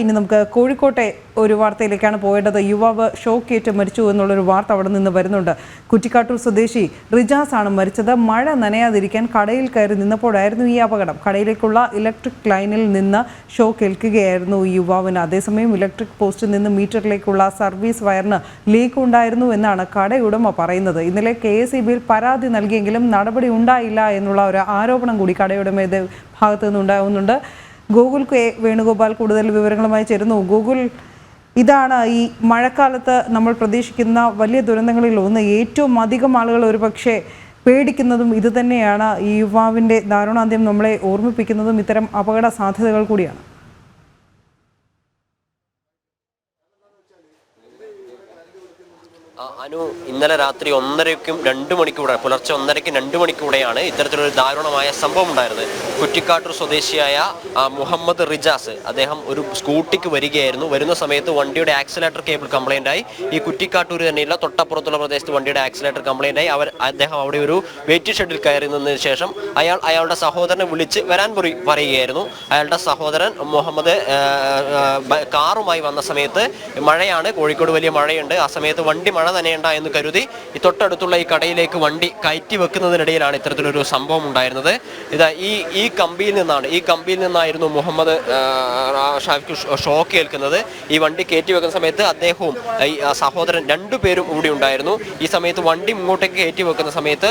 ഇനി നമുക്ക് കോഴിക്കോട്ടെ ഒരു വാർത്തയിലേക്കാണ് പോയേണ്ടത് യുവാവ് ഷോക്കേറ്റ് മരിച്ചു എന്നുള്ളൊരു വാർത്ത അവിടെ നിന്ന് വരുന്നുണ്ട്. കുറ്റിക്കാട്ടൂർ സ്വദേശി റിജാസ് ആണ് മരിച്ചത്. മഴ നനയാതിരിക്കാൻ കടയിൽ കയറി നിന്നപ്പോഴായിരുന്നു ഈ അപകടം. കടയിലേക്കുള്ള ഇലക്ട്രിക് ലൈനിൽ നിന്ന് ഷോക്ക് ഏൽക്കുകയായിരുന്നു ഈ യുവാവിന്. അതേസമയം ഇലക്ട്രിക് പോസ്റ്റിൽ നിന്ന് മീറ്ററിലേക്കുള്ള സർവീസ് വയറിന് ലീക്ക് ഉണ്ടായിരുന്നു എന്നാണ് കടയുടമ പറയുന്നത്. ഇന്നലെ കെ എസ് പരാതി നൽകിയെങ്കിലും നടപടി ഉണ്ടായില്ല എന്നുള്ള ഒരു ആരോപണം കൂടി കടയുടമയുടെ ഭാഗത്തു നിന്നുണ്ടാകുന്നുണ്ട് ഗൂഗിൾ കെ വേണുഗോപാൽ കൂടുതൽ വിവരങ്ങളുമായി ചേരുന്നു. ഗൂഗിൾ ഇതാണ് ഈ മഴക്കാലത്ത് നമ്മൾ പ്രതീക്ഷിക്കുന്ന വലിയ ദുരന്തങ്ങളിൽ ഒന്ന്. ഏറ്റവും അധികം ആളുകൾ ഒരുപക്ഷെ പേടിക്കുന്നതും ഇതുതന്നെയാണ് ഈ യുവാവിന്റെ ദാരുണാന്ത്യം നമ്മളെ ഓർമ്മിപ്പിക്കുന്നതും ഇത്തരം അപകട സാധ്യതകൾ കൂടിയാണ്. അനു ഇന്നലെ രാത്രി ഒന്നരയ്ക്കും രണ്ട് മണിക്കൂടെ പുലർച്ചെ ഒന്നരയ്ക്കും രണ്ട് മണിക്കൂടെയാണ് ഇത്തരത്തിലൊരു ദാരുണമായ സംഭവം ഉണ്ടായിരുന്നത്. കുറ്റിക്കാട്ടൂർ സ്വദേശിയായ മുഹമ്മദ് റിജാസ് അദ്ദേഹം ഒരു സ്കൂട്ടിക്ക് വരികയായിരുന്നു. വരുന്ന സമയത്ത് വണ്ടിയുടെ ആക്സിലേറ്റർ കേബിൾ കംപ്ലൈന്റ് ആയി. ഈ കുറ്റിക്കാട്ടൂർ തന്നെയുള്ള തൊട്ടപ്പുറത്തുള്ള പ്രദേശത്ത് വണ്ടിയുടെ ആക്സിലേറ്റർ കംപ്ലൈന്റ് ആയി. അവർ അദ്ദേഹം അവിടെ ഒരു വെയിറ്റ് ഷെഡിൽ കയറി നിന്നതിന് ശേഷം അയാൾ അയാളുടെ സഹോദരനെ വിളിച്ച് വരാൻ പറ- പറയുകയായിരുന്നു. അയാളുടെ സഹോദരൻ മുഹമ്മദ് കാറുമായി വന്ന സമയത്ത് മഴയാണ് കോഴിക്കോട് വലിയ മഴയുണ്ട്. ആ സമയത്ത് വണ്ടി മഴ നനയണ്ട എന്ന് കരുതി ഈ തൊട്ടടുത്തുള്ള ഈ കടയിലേക്ക് വണ്ടി കയറ്റി വെക്കുന്നതിനിടയിലാണ് ഇത്തരത്തിലൊരു സംഭവം ഉണ്ടായിരുന്നത്. ഇതാ ഈ ഈ കമ്പിയിൽ നിന്നാണ് ഈ കമ്പിയിൽ നിന്നായിരുന്നു മുഹമ്മദ് ഷാഫിക്ക് ഷോക്ക് ഏൽക്കുന്നത്. ഈ വണ്ടി കയറ്റി വെക്കുന്ന സമയത്ത് അദ്ദേഹവും ഈ സഹോദരൻ രണ്ടുപേരും കൂടി ഉണ്ടായിരുന്നു. ഈ സമയത്ത് വണ്ടി ഇങ്ങോട്ടേക്ക് കയറ്റി വെക്കുന്ന സമയത്ത്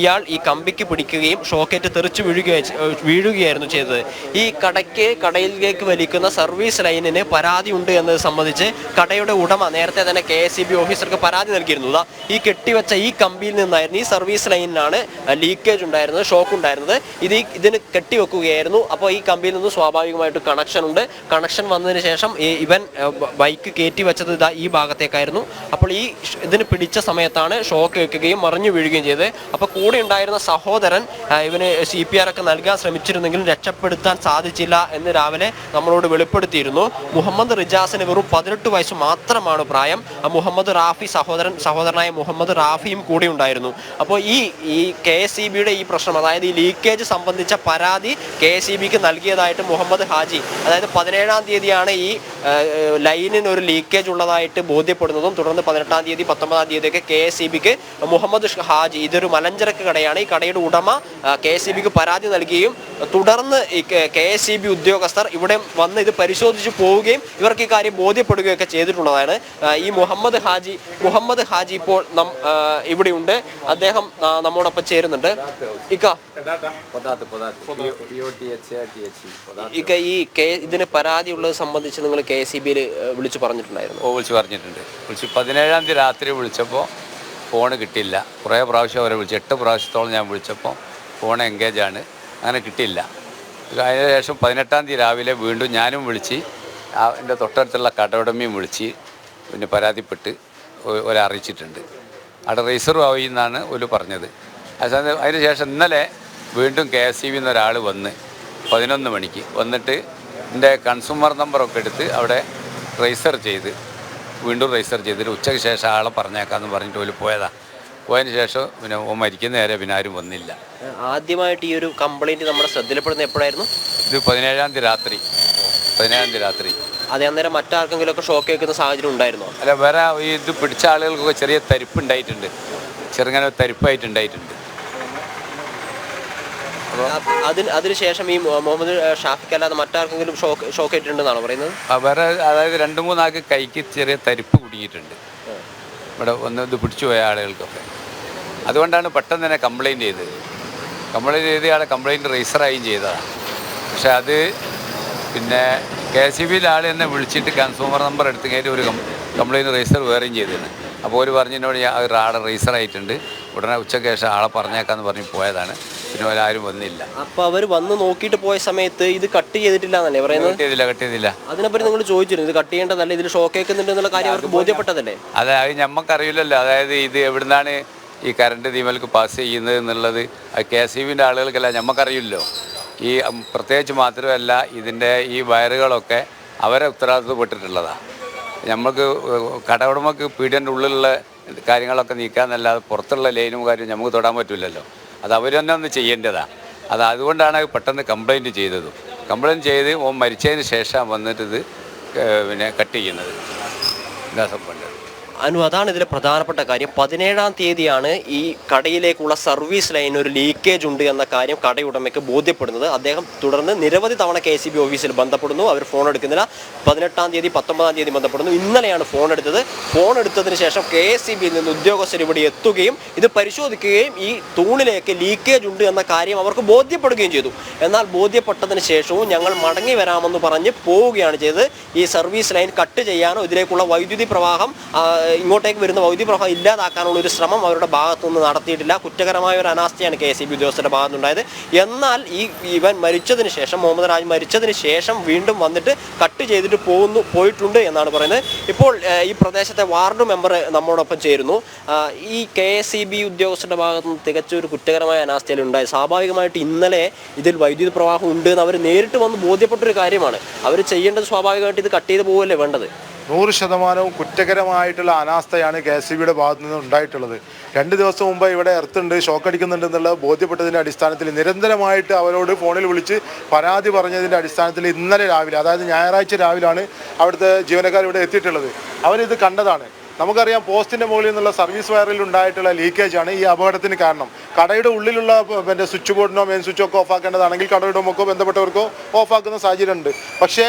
ഇയാൾ ഈ കമ്പിക്ക് പിടിക്കുകയും ഷോക്കേറ്റ് തെറിച്ച് വീഴുകയും വീഴുകയായിരുന്നു ചെയ്തത്. ഈ കടയ്ക്ക് കടയിലേക്ക് വലിക്കുന്ന സർവീസ് ലൈനിന് പരാതി ഉണ്ട് എന്നത് സംബന്ധിച്ച് കടയുടെ ഉടമ നേരത്തെ തന്നെ കെ എസ് ഓഫീസർക്ക് പരാതി നൽകിയിരുന്നു. ദാ ഈ കെട്ടിവെച്ച ഈ കമ്പിയിൽ നിന്നായിരുന്നു ഈ സർവീസ് ലൈനിലാണ് ലീക്കേജ് ഉണ്ടായിരുന്നത് ഷോക്ക് ഉണ്ടായിരുന്നത്. ഇത് ഇതിന് കെട്ടിവെക്കുകയായിരുന്നു. അപ്പോൾ ഈ കമ്പിയിൽ നിന്ന് സ്വാഭാവികമായിട്ട് കണക്ഷൻ ഉണ്ട്. കണക്ഷൻ വന്നതിന് ശേഷം ഇവൻ ബൈക്ക് കയറ്റി വെച്ചത് ഇതാ ഈ ഭാഗത്തേക്കായിരുന്നു. അപ്പോൾ ഈ ഇതിന് പിടിച്ച സമയത്താണ് ഷോക്ക് വെക്കുകയും മറിഞ്ഞു വീഴുകയും ചെയ്തത്. അപ്പോൾ കൂടെ ഉണ്ടായിരുന്ന സഹോദരൻ ഇവന് സി പി ആർ ഒക്കെ നൽകാൻ ശ്രമിച്ചിരുന്നെങ്കിലും രക്ഷപ്പെടുത്താൻ സാധിച്ചില്ല എന്ന് രാവിലെ നമ്മളോട് വെളിപ്പെടുത്തിയിരുന്നു. മുഹമ്മദ് റിജാസിന് വെറും പതിനെട്ട് വയസ്സ് മാത്രമാണ് പ്രായം. മുഹമ്മദ് റാഫി സഹോദരൻ സഹോദരനായ മുഹമ്മദ് റാഫിയും കൂടി ഉണ്ടായിരുന്നു. അപ്പോൾ ഈ ഈ കെ എസ് ഈ പ്രശ്നം അതായത് ഈ ലീക്കേജ് സംബന്ധിച്ച പരാതി കെ എസ് നൽകിയതായിട്ട് മുഹമ്മദ് ഹാജി അതായത് പതിനേഴാം തീയതിയാണ് ഈ ലൈനിന് ഒരു ലീക്കേജ് ഉള്ളതായിട്ട് ബോധ്യപ്പെടുന്നതും തുടർന്ന് പതിനെട്ടാം തീയതി പത്തൊമ്പതാം തീയതിയൊക്കെ കെ എസ് ഇ ബിക്ക് മുഹമ്മദ് ഹാജി ഇതൊരു മലഞ്ചരക്ക് കടയാണ്. ഈ കടയുടെ ഉടമ കെ എസ് ഇ ബിക്ക് പരാതി നൽകുകയും തുടർന്ന് ഈ കെ എസ് ഇ ബി ഉദ്യോഗസ്ഥർ ഇവിടെ വന്ന് ഇത് പരിശോധിച്ച് പോവുകയും ഇവർക്ക് ഈ കാര്യം ബോധ്യപ്പെടുകയൊക്കെ ചെയ്തിട്ടുള്ളതാണ്. ഈ മുഹമ്മദ് ഹാജി മുഹമ്മദ് ഹാജി ഇപ്പോൾ നം ഇവിടെ ഇവിടെയുണ്ട്. അദ്ദേഹം നമ്മോടൊപ്പം ചേരുന്നുണ്ട്. ഇക്ക. ഈ കെ ഇതിന് പരാതി ഉള്ളത് സംബന്ധിച്ച് നിങ്ങൾ കെ എസ് ഇ ബിയിൽ വിളിച്ചു പറഞ്ഞിട്ടുണ്ടായിരുന്നു. ഓ വിളിച്ചു പറഞ്ഞിട്ടുണ്ട്. വിളിച്ച് പതിനേഴാം തീയതി രാത്രി വിളിച്ചപ്പോൾ ഫോണ് കിട്ടിയില്ല. കുറേ പ്രാവശ്യം അവരെ വിളിച്ചു എട്ട് പ്രാവശ്യത്തോളം ഞാൻ വിളിച്ചപ്പോൾ ഫോൺ എൻഗേജ് ആണ് അങ്ങനെ കിട്ടിയില്ല. അതിന് ശേഷം പതിനെട്ടാം തീയതി രാവിലെ വീണ്ടും ഞാനും വിളിച്ച് എന്റെ തൊട്ടടുത്തുള്ള കടയുടമയും വിളിച്ച് പിന്നെ പരാതിപ്പെട്ട് ഒരു ഒരെ അറിയിച്ചിട്ടുണ്ട്. അവിടെ റിസർവ് ആയി എന്നാണ് ഒരു പറഞ്ഞത്. അതിന് ശേഷം ഇന്നലെ വീണ്ടും കെ എസ് സി ഒരാൾ വന്ന് പതിനൊന്ന് മണിക്ക് വന്നിട്ട് എന്റെ കൺസ്യൂമർ നമ്പറൊക്കെ എടുത്ത് അവിടെ രജിസ്റ്റർ ചെയ്ത് വീണ്ടും രജിസ്റ്റർ ചെയ്തിട്ട് ഉച്ചയ്ക്ക് ശേഷം ആളെ പറഞ്ഞേക്കാമെന്ന് പറഞ്ഞിട്ട് ഓൽ പോയതാ. പോയതിന് ശേഷം പിന്നെ ഓ മരിക്കുന്ന നേരെ പിന്നെ ആരും വന്നില്ല. ആദ്യമായിട്ട് ഈ ഒരു കംപ്ലൈന്റ് നമ്മുടെ ശ്രദ്ധയിൽപ്പെടുന്ന എപ്പോഴായിരുന്നു? ഇത് പതിനേഴാം തീയതി രാത്രി. പതിനേഴാം തീയതി രാത്രി. അതേ അന്നേരം മറ്റാർക്കെങ്കിലും ഒക്കെ ഷോക്ക് കേൾക്കുന്ന സാഹചര്യം ഉണ്ടായിരുന്നോ? അല്ല വേറെ ഈ ഇത് പിടിച്ച ആളുകൾക്കൊക്കെ ചെറിയ തരിപ്പ് ഉണ്ടായിട്ടുണ്ട് ചെറുങ്ങനെ തരിപ്പായിട്ടുണ്ടായിട്ടുണ്ട്. അതിന് അതിനുശേഷം ഈ മുഹമ്മദ് ഷാഫിക്ക് അല്ലാതെ മറ്റാർക്കെങ്കിലും ഷോക്ക് ഷോക്ക് ഏറ്റിട്ടുണ്ടെന്നാണ് പറയുന്നത്? വേറെ അതായത് രണ്ട് മൂന്നാൾക്ക് കൈക്ക് ചെറിയ തരിപ്പ് കുടുങ്ങിയിട്ടുണ്ട്. ഇവിടെ ഒന്ന് ഇത് പിടിച്ചു പോയ ആളുകൾക്കൊക്കെ. അതുകൊണ്ടാണ് പെട്ടെന്ന് തന്നെ കംപ്ലയിന്റ് ചെയ്തത്. കംപ്ലയിന്റ് ചെയ്ത് ആളെ കംപ്ലയിന്റ് രജിസ്റ്ററായും ചെയ്തതാണ് പക്ഷെ അത് പിന്നെ കെ സി ബിയിലെ ആൾ എന്നെ വിളിച്ചിട്ട് കൺസ്യൂമർ നമ്പർ എടുത്ത് കയറ്റി ഒരു കംപ്ലയിന്റ് രജിസ്റ്റർ വേറെയും ചെയ്തിരുന്നു. അപ്പോൾ ഒരു പറഞ്ഞതിനോട് ഞാൻ ഒരു ആളെ രജിസ്റ്റർ ആയിട്ടുണ്ട്. ഉടനെ ഉച്ചയ്ക്ക് ശേഷം ആളെ പറഞ്ഞേക്കാന്ന് പറഞ്ഞ് പോയതാണ്. പിന്നെ ഒരാരും വന്നില്ല. അപ്പോൾ അവർ വന്ന് നോക്കിയിട്ട് പോയ സമയത്ത് ഇത് കട്ട് ചെയ്തിട്ടില്ല എന്നല്ലേ പറയുന്നത്? കട്ട് ചെയ്തില്ല കട്ട് ചെയ്തില്ല. അതിനെപ്പറ്റി നിങ്ങൾ ചോദിച്ചിരുന്നു. ഇത് കട്ട് ചെയ്യേണ്ടതല്ല? ഇതിൽ ഷോക്ക് കേൾക്കുന്നുണ്ട് എന്നുള്ള കാര്യം അവർക്ക് ബോധ്യപ്പെട്ടതല്ലേ? അതായത് അത് ഞമ്മക്കറിയില്ലല്ലോ. അതായത് ഇത് എവിടുന്നാണ് ഈ കറണ്ട് തീമൽക്ക് പാസ് ചെയ്യുന്നത് എന്നുള്ളത് കെ എസ് ബിന്റെ ആളുകൾക്കല്ല നമുക്കറിയില്ലോ ഈ പ്രത്യേകിച്ച് മാത്രമല്ല ഇതിന്റെ ഈ വയറുകളൊക്കെ അവരെ ഉത്തരവാദിത്തപ്പെട്ടിട്ടുള്ളതാണ് നമുക്ക് കടവുടമക്ക് പീഡിയന്റെ ഉള്ളിലുള്ള കാര്യങ്ങളൊക്കെ നീക്കാന്നല്ലാതെ പുറത്തുള്ള ലൈനും കാര്യവും നമുക്ക് തൊടാൻ പറ്റില്ലല്ലോ അത് അവർ തന്നെ ഒന്ന് ചെയ്യേണ്ടതാണ് അത് അതുകൊണ്ടാണ് പെട്ടെന്ന് കംപ്ലൈന്റ് ചെയ്തത്. കംപ്ലയിന്റ് ചെയ്ത് ഓൻ മരിച്ചതിന് ശേഷം വന്നിട്ട് ഇത് പിന്നെ കട്ട് ചെയ്യുന്നത്. ഇതാ അനു അതാണ് ഇതിലെ പ്രധാനപ്പെട്ട കാര്യം. പതിനേഴാം തീയതിയാണ് ഈ കടയിലേക്കുള്ള സർവീസ് ലൈൻ ഒരു ലീക്കേജ് ഉണ്ട് എന്ന കാര്യം കടയുടമയ്ക്ക് ബോധ്യപ്പെടുന്നത്. അദ്ദേഹം തുടർന്ന് നിരവധി തവണ കെ സി ബി ഓഫീസിൽ ബന്ധപ്പെടുന്നു. അവർ ഫോൺ എടുക്കുന്നില്ല. പതിനെട്ടാം തീയതി പത്തൊമ്പതാം തീയതി ബന്ധപ്പെടുന്നു. ഇന്നലെയാണ് ഫോൺ എടുത്തത്. ഫോൺ എടുത്തതിന് ശേഷം കെ എസ് സി ബിയിൽ നിന്ന് ഉദ്യോഗസ്ഥർ ഇവിടെ എത്തുകയും ഇത് പരിശോധിക്കുകയും ഈ തൂണിലേക്ക് ലീക്കേജ് ഉണ്ട് എന്ന കാര്യം അവർക്ക് ബോധ്യപ്പെടുകയും ചെയ്തു. എന്നാൽ ബോധ്യപ്പെട്ടതിന് ശേഷവും ഞങ്ങൾ മടങ്ങി വരാമെന്ന് പറഞ്ഞ് പോവുകയാണ് ചെയ്തത്. ഈ സർവീസ് ലൈൻ കട്ട് ചെയ്യാനോ ഇതിലേക്കുള്ള വൈദ്യുതി പ്രവാഹം ഇങ്ങോട്ടേക്ക് വരുന്ന വൈദ്യുതി പ്രവാഹം ഇല്ലാതാക്കാനുള്ള ഒരു ശ്രമം അവരുടെ ഭാഗത്തുനിന്ന് നടത്തിയിട്ടില്ല. കുറ്റകരമായ ഒരു അനാസ്ഥയാണ് കെ എസ് ബി ഉദ്യോഗസ്ഥരുടെ ഭാഗത്തുണ്ടായത് എന്നാൽ ഈ ഇവൻ മരിച്ചതിന് ശേഷം മുഹമ്മദ് രാജ് മരിച്ചതിന് ശേഷം വീണ്ടും വന്നിട്ട് കട്ട് ചെയ്തിട്ട് പോകുന്നു പോയിട്ടുണ്ട് എന്നാണ് പറയുന്നത്. ഇപ്പോൾ ഈ പ്രദേശത്തെ വാർഡ് മെമ്പർ നമ്മോടൊപ്പം ചേരുന്നു. ഈ കെ എസ് ഇ ബി ഉദ്യോഗസ്ഥരുടെ ഭാഗത്തുനിന്ന് തികച്ചൊരു കുറ്റകരമായ അനാസ്ഥയിൽ ഉണ്ടായി. സ്വാഭാവികമായിട്ട് ഇന്നലെ ഇതിൽ വൈദ്യുതി പ്രവാഹം ഉണ്ട് എന്ന് അവർ നേരിട്ട് വന്ന് ബോധ്യപ്പെട്ടൊരു കാര്യമാണ്. അവർ ചെയ്യേണ്ടത് സ്വാഭാവികമായിട്ട് ഇത് കട്ട് ചെയ്ത് പോവുകയല്ലേ വേണ്ടത്? നൂറ് ശതമാനവും കുറ്റകരമായിട്ടുള്ള അനാസ്ഥയാണ് കെ എസ് ബിയുടെ ഭാഗത്തു നിന്ന് ഉണ്ടായിട്ടുള്ളത്. രണ്ട് ദിവസം മുമ്പ് ഇവിടെ എർത്തുണ്ട് ഷോക്ക് അടിക്കുന്നുണ്ട് എന്നുള്ള ബോധ്യപ്പെട്ടതിന്റെ അടിസ്ഥാനത്തിൽ നിരന്തരമായിട്ട് അവരോട് ഫോണിൽ വിളിച്ച് പരാതി പറഞ്ഞതിന്റെ അടിസ്ഥാനത്തിൽ ഇന്നലെ രാവിലെ അതായത് ഞായറാഴ്ച രാവിലാണ് അവിടുത്തെ ജീവനക്കാർ ഇവിടെ എത്തിയിട്ടുള്ളത്. അവരിത് കണ്ടതാണ്. നമുക്കറിയാം പോസ്റ്റിന്റെ മുകളിൽ നിന്നുള്ള സർവീസ് വയറിൽ ഉണ്ടായിട്ടുള്ള ലീക്കേജ് ആണ് ഈ അപകടത്തിന് കാരണം. കടയുടെ ഉള്ളിലുള്ള പിന്നെ സ്വിച്ച് ബോർഡിനോ മെയിൻ സ്വിച്ചോ ഒക്കെ ഓഫാക്കേണ്ടതാണെങ്കിൽ കടയുടെ മുക്കോ ബന്ധപ്പെട്ടവർക്കോ ഓഫ് ആക്കുന്ന സാഹചര്യം ഉണ്ട് പക്ഷേ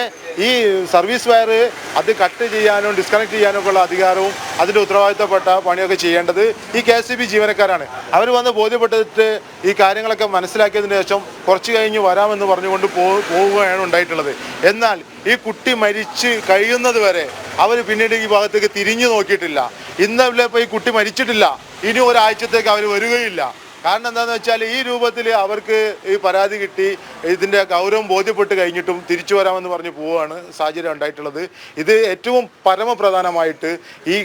ഈ സർവീസ് വയർ അത് കട്ട് ചെയ്യാനും ഡിസ്കണക്ട് ചെയ്യാനും ഉള്ള അധികാരവും അതിന്റെ ഉത്തരവാദിത്തപ്പെട്ട പണിയൊക്കെ ചെയ്യേണ്ടത് ഈ കെ ജീവനക്കാരാണ്. അവർ വന്ന് ബോധ്യപ്പെട്ടിട്ട് ഈ കാര്യങ്ങളൊക്കെ മനസ്സിലാക്കിയതിന് ശേഷം കുറച്ച് കഴിഞ്ഞ് വരാമെന്ന് പറഞ്ഞുകൊണ്ട് പോവുകയാണ് ഉണ്ടായിട്ടുള്ളത്. എന്നാൽ ഈ കുട്ടി മരിച്ച് കഴിയുന്നത് വരെ അവർ പിന്നീട് ഈ ഭാഗത്തേക്ക് തിരിഞ്ഞു നോക്കിയിട്ടില്ല. ഇന്നലെ ഇപ്പോൾ ഈ കുട്ടി മരിച്ചിട്ടില്ല. ഇനി ഒരാഴ്ചത്തേക്ക് അവർ വരികയില്ല. കാരണം എന്താണെന്ന് വെച്ചാൽ ഈ രൂപത്തിൽ അവർക്ക് ഈ പരാതി കിട്ടി. ഇതിന്റെ ഗൗരവം ബോധ്യപ്പെട്ട് കഴിഞ്ഞിട്ടും തിരിച്ചു വരാമെന്ന് പറഞ്ഞ് പോവുകയാണ് സാഹചര്യം ഉണ്ടായിട്ടുള്ളത്. ഇത് ഏറ്റവും പരമപ്രധാനമായിട്ട് ഈ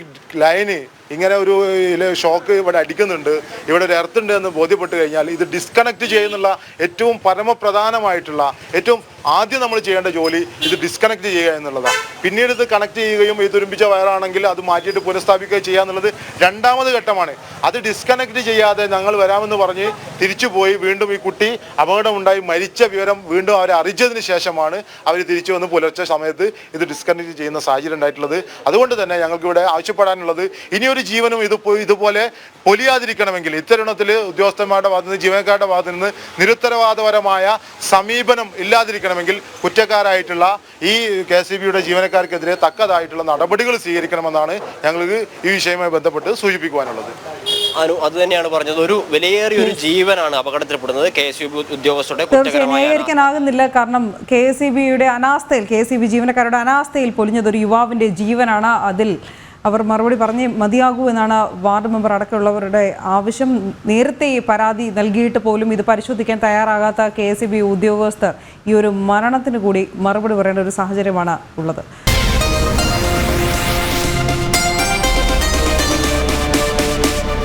ലൈന് ഇങ്ങനെ ഒരു ഷോക്ക് ഇവിടെ അടിക്കുന്നുണ്ട് ഇവിടെ ഒരു എർത്തുണ്ട് എന്ന് ബോധ്യപ്പെട്ട് കഴിഞ്ഞാൽ ഇത് ഡിസ്കണക്ട് ചെയ്യുന്നുള്ള ഏറ്റവും പരമപ്രധാനമായിട്ടുള്ള ഏറ്റവും ആദ്യം നമ്മൾ ചെയ്യേണ്ട ജോലി ഇത് ഡിസ്കണക്ട് ചെയ്യുക എന്നുള്ളതാണ്. പിന്നീട് ഇത് കണക്ട് ചെയ്യുകയും ഇത് തുരുമ്പിച്ച വയറാണെങ്കിൽ അത് മാറ്റിയിട്ട് പുനഃസ്ഥാപിക്കുകയും ചെയ്യുക എന്നുള്ളത് രണ്ടാമത് ഘട്ടമാണ്. അത് ഡിസ്കണക്ട് ചെയ്യാതെ ഞങ്ങൾ വരാമെന്ന് പറഞ്ഞ് തിരിച്ചു പോയി വീണ്ടും ഈ കുട്ടി അപകടമുണ്ടായി മരിച്ച വിവരം വീണ്ടും അവരെ അറിയിച്ചതിന് ശേഷമാണ് അവർ തിരിച്ചു വന്ന് പുലർച്ചെ സമയത്ത് ഇത് ഡിസ്കണക്ട് ചെയ്യുന്ന സാഹചര്യം ഉണ്ടായിട്ടുള്ളത്. അതുകൊണ്ട് തന്നെ ഞങ്ങൾക്ക് ഇവിടെ ആവശ്യപ്പെടാനുള്ളത് ഇനിയൊരു ജീവനും ഇത് ഇതുപോലെ പൊലിയാതിരിക്കണമെങ്കിൽ ഇത്തരണത്തിൽ ഉദ്യോഗസ്ഥന്മാരുടെ ഭാഗത്ത് നിന്ന് ജീവനക്കാരുടെ ഭാഗത്ത് നിന്ന് നിരുത്തരവാദപരമായ സമീപനം ഇല്ലാതിരിക്കണമെങ്കിൽ കുറ്റക്കാരായിട്ടുള്ള ഈ കെ സി ബിയുടെ ജീവനക്കാർക്കെതിരെ തക്കതായിട്ടുള്ള നടപടികൾ സ്വീകരിക്കണമെന്നാണ് ഞങ്ങൾക്ക് ഈ വിഷയവുമായി ബന്ധപ്പെട്ട് സൂചിപ്പിക്കുവാനുള്ളത്. അനു അത് തന്നെയാണ് പറഞ്ഞത്. ഒരു വിലയേറിയ ഒരു ജീവനാണ് അപകടത്തിൽപ്പെടുന്നത്. കെ എസ് യു ഉദ്യോഗസ്ഥരുടെ ന്യായീകരിക്കാനാകുന്നില്ല. കാരണം കെ എസ് ഇ ബിയുടെ അനാസ്ഥയിൽ കെ എസ് ഇ ബി ജീവനക്കാരുടെ അനാസ്ഥയിൽ പൊലിഞ്ഞത് ഒരു യുവാവിന്റെ ജീവനാണ്. അതിൽ അവർ മറുപടി പറഞ്ഞ് മതിയാകൂ എന്നാണ് വാർഡ് മെമ്പർ അടക്കമുള്ളവരുടെ ആവശ്യം. നേരത്തെ ഈ പരാതി നൽകിയിട്ട് പോലും ഇത് പരിശോധിക്കാൻ തയ്യാറാകാത്ത കെ എസ് ഇ ബി ഉദ്യോഗസ്ഥർ ഈ ഒരു മരണത്തിന് കൂടി മറുപടി പറയേണ്ട ഒരു സാഹചര്യമാണ് ഉള്ളത്.